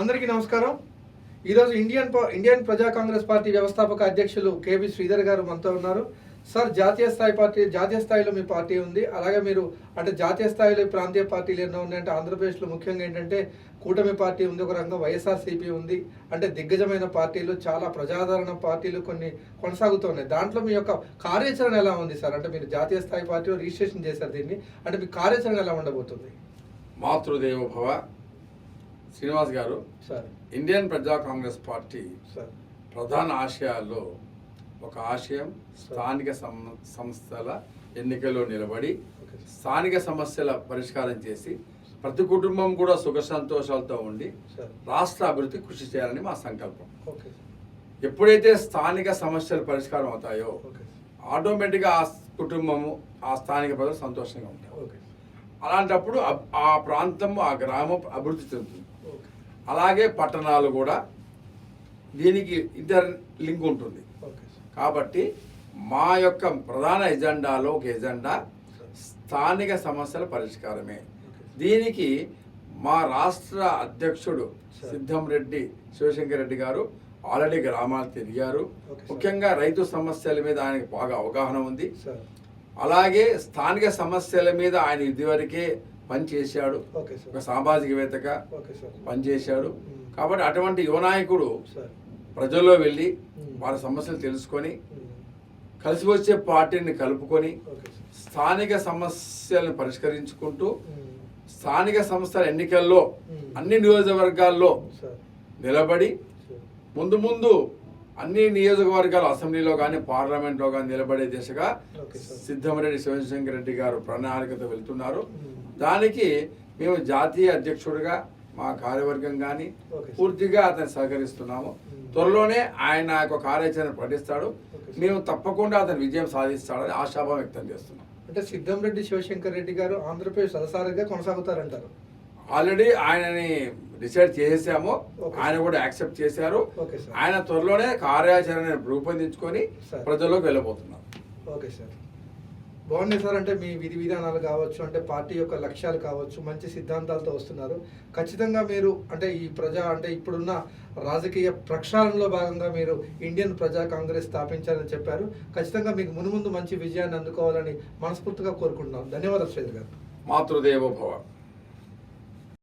అందరికీ నమస్కారం. ఈరోజు ఇండియన్ ఇండియన్ ప్రజా కాంగ్రెస్ పార్టీ వ్యవస్థాపక అధ్యక్షులు కేవి శ్రీధర్ గారు మనతో ఉన్నారు. సార్ జాతీయ స్థాయి పార్టీ జాతీయ స్థాయిలో మీ పార్టీ ఉంది. అలాగే మీరు అంటే జాతీయ స్థాయిలో ప్రాంతీయ పార్టీలు ఎన్నో ఉన్నాయంటే ఆంధ్రప్రదేశ్లో ముఖ్యంగా ఏంటంటే కూటమి పార్టీ ఉంది ఒక రంగం వైఎస్ఆర్సీపీ ఉంది. అంటే దిగ్గజమైన పార్టీలు చాలా ప్రజాదరణ పార్టీలు కొన్ని కొనసాగుతున్నాయి. దాంట్లో మీ యొక్క కార్యాచరణ ఎలా ఉంది సార్? అంటే మీరు జాతీయ స్థాయి పార్టీలో రిజిస్ట్రేషన్ చేశారు దీన్ని. అంటే మీ కార్యాచరణ ఎలా ఉండబోతుంది? మాతృదేవ భవ శ్రీనివాస్ గారు సార్. ఇండియన్ ప్రజా కాంగ్రెస్ పార్టీ సార్. ప్రధాన ఆశయాల్లో ఒక ఆశయం స్థానిక సంస్థల ఎన్నికల్లో నిలబడి. స్థానిక సమస్యల పరిష్కారం చేసి ప్రతి కుటుంబం కూడా సుఖ సంతోషాలతో ఉండి రాష్ట్ర అభివృద్ధి కృషి చేయాలని మా సంకల్పం. ఓకే ఎప్పుడైతే స్థానిక సమస్యలు పరిష్కారం అవుతాయో ఆటోమేటిక్గా ఆ కుటుంబము ఆ స్థానిక ప్రజలు సంతోషంగా ఉంటారు. ఓకే అలాంటప్పుడు ఆ- ఆ ప్రాంతం ఆ గ్రామం అభివృద్ధి చెందుతుంది. అలాగే పట్టణాలు కూడా దీనికి ఇంటర్ లింక్ ఉంటుంది. కాబట్టి మా యొక్క ప్రధాన ఎజెండాలో ఒక ఎజెండా స్థానిక సమస్యల పరిష్కారమే. దీనికి మా రాష్ట్ర అధ్యక్షుడు సార్. సిద్ధం రెడ్డి శివశంకర్ రెడ్డి గారు ఆల్రెడీ గ్రామాలు తిరిగారు. ముఖ్యంగా రైతు సమస్యల మీద ఆయనకు బాగా అవగాహన ఉంది. అలాగే స్థానిక సమస్యల మీద ఆయన ఇదివరకే పనిచేశాడు ఒక సామాజికవేత్తగా పనిచేశాడు. కాబట్టి అటువంటి యువనాయకుడు ప్రజల్లో వెళ్ళి. వారి సమస్యలు తెలుసుకొని. కలిసి వచ్చే పార్టీని కలుపుకొని స్థానిక సమస్యలను పరిష్కరించుకుంటూ. స్థానిక సంస్థల ఎన్నికల్లో. అన్ని నియోజకవర్గాల్లో నిలబడి ముందు ముందు అన్ని నియోజకవర్గాలు అసెంబ్లీలో కానీ పార్లమెంట్లో కానీ నిలబడే దిశగా. సిద్ధమరెడ్డి శివశంకర్ రెడ్డి గారు ప్రణాళికతో వెళ్తున్నారు. దానికి మేము జాతీయ అధ్యక్షుడిగా మా కార్యవర్గం కానీ. పూర్తిగా అతను సహకరిస్తున్నాము. త్వరలోనే ఆయన యొక్క కార్యాచరణ సార్. మేము తప్పకుండా అతను విజయం సాధిస్తాడని ఆశాభావం వ్యక్తం చేస్తున్నాం అంటే సిద్ధం రెడ్డి శివశంకర్ రెడ్డి గారు ఆంధ్రప్రదేశ్ సదసారిగా కొనసాగుతారంటారు ఆల్రెడీ ఆయనని డిసైడ్ చేసాము ఓకే. ఆయన కూడా యాక్సెప్ట్ చేశారు. ఆయన త్వరలోనే కార్యాచరణ రూపొందించుకొని. ప్రజల్లోకి వెళ్ళబోతున్నారు. Okay sir. బాగుంది సార్ అంటే మీ విధి విధానాలు కావచ్చు అంటే పార్టీ యొక్క లక్ష్యాలు కావచ్చు మంచి సిద్ధాంతాలతో వస్తున్నారు. ఖచ్చితంగా మీరు అంటే ఈ ప్రజా అంటే ఇప్పుడున్న రాజకీయ ప్రక్షాళనలో భాగంగా మీరు ఇండియన్ ప్రజా కాంగ్రెస్ స్థాపించారని చెప్పారు. ఖచ్చితంగా మీకు మునుముందు మంచి విజయాన్ని అందుకోవాలని మనస్ఫూర్తిగా కోరుకుంటున్నాం. ధన్యవాదాలు శ్రీధర్ గారు. మాతృదేవో భవ